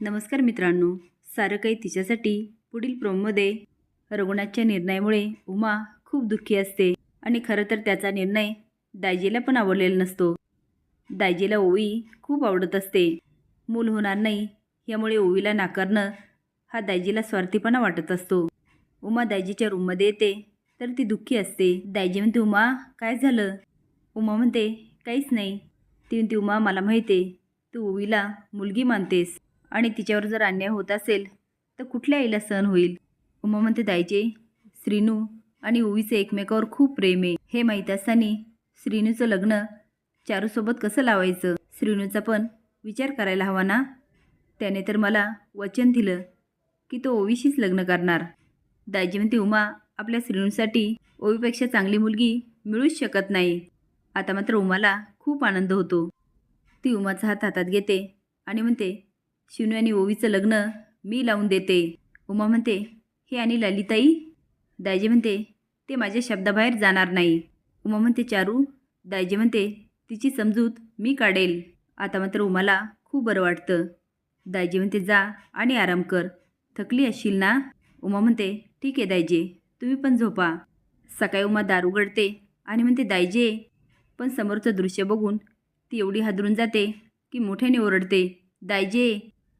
नमस्कार मित्रांनो सारं काही तिच्यासाठी पुढील प्रोममध्ये रघुनाथच्या निर्णयामुळे उमा खूप दुःखी असते आणि खरं तर त्याचा निर्णय दायजीला पण आवडलेला नसतो. दायजीला ओवी खूप आवडत असते. मूल होणार नाही यामुळे ओवीला नाकारणं हा दायजीला स्वार्थीपणा वाटत असतो. उमा दायजीच्या रूममध्ये येते तर ती दुःखी असते. दायजी म्हणते उमा काय झालं? उमा म्हणते काहीच नाही. ती म्हणते उमा मला माहिती आहे तू ओवीला मुलगी मानतेस. आणि तिच्यावर जर अन्याय होत असेल तर कुठल्या आईला सहन होईल? उमा म्हणते दायचे श्रीनू आणि ओवीचं एकमेकावर खूप प्रेम आहे. हे माहीत असताना श्रीनूचं लग्न चारूसोबत कसं लावायचं? श्रीनूचा पण विचार करायला हवा ना? त्याने तर मला वचन दिलं की तो ओवीशीच लग्न करणार. दायजी म्हणते उमा आपल्या श्रीनूसाठी ओवीपेक्षा चांगली मुलगी मिळूच शकत नाही. आता मात्र उमाला खूप आनंद होतो. ती उमाचा हात हातात घेते आणि म्हणते शिनू आणि ओवीचं लग्न मी लावून देते. उमा म्हणते हे आणि ललिताई? दायजी म्हणते ते माझ्या शब्दाबाहेर जाणार नाही. उमा म्हणते चारू. दायजी म्हणते तिची समजूत मी काढेल. आता मात्र उमाला खूप बरं वाटतं. दायजी म्हणते जा आणि आराम कर. थकली असशील ना? उमा म्हणते ठीक आहे दायजे तुम्ही पण झोपा. सकाळी उमा दार उघडते आणि म्हणते दायजे पण समोरचं दृश्य बघून ती एवढी हादरून जाते की मोठ्याने ओरडते. दायजे